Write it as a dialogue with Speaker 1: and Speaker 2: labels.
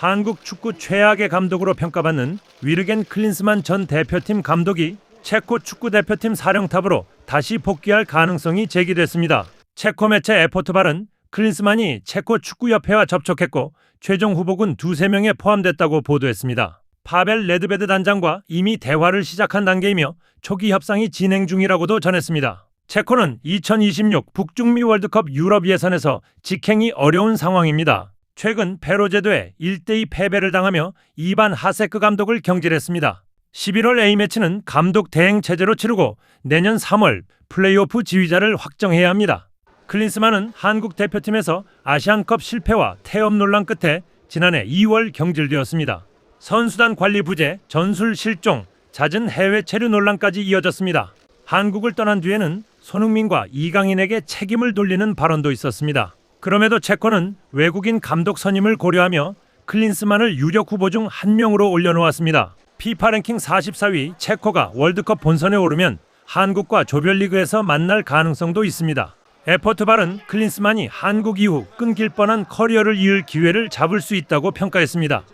Speaker 1: 한국 축구 최악의 감독으로 평가받는 위르겐 클린스만 전 대표팀 감독이 체코 축구 대표팀 사령탑으로 다시 복귀할 가능성이 제기됐습니다. 체코 매체 에포트발은 클린스만이 체코 축구협회와 접촉했고 최종 후보군 두세 명에 포함됐다고 보도했습니다. 파벨 레드베드 단장과 이미 대화를 시작한 단계이며 초기 협상이 진행 중이라고도 전했습니다. 체코는 2026 북중미 월드컵 유럽 예선에서 직행이 어려운 상황입니다. 최근 페로 제도에 1대2 패배를 당하며 이반 하세크 감독을 경질했습니다. 11월 A매치는 감독 대행 체제로 치르고 내년 3월 플레이오프 지휘자를 확정해야 합니다. 클린스만은 한국 대표팀에서 아시안컵 실패와 태업 논란 끝에 지난해 2월 경질되었습니다. 선수단 관리 부재, 전술 실종, 잦은 해외 체류 논란까지 이어졌습니다. 한국을 떠난 뒤에는 손흥민과 이강인에게 책임을 돌리는 발언도 있었습니다. 그럼에도 체코는 외국인 감독 선임을 고려하며 클린스만을 유력 후보 중 한 명으로 올려놓았습니다. 피파 랭킹 44위 체코가 월드컵 본선에 오르면 한국과 조별리그에서 만날 가능성도 있습니다. 에포트발은 클린스만이 한국 이후 끊길 뻔한 커리어를 이을 기회를 잡을 수 있다고 평가했습니다.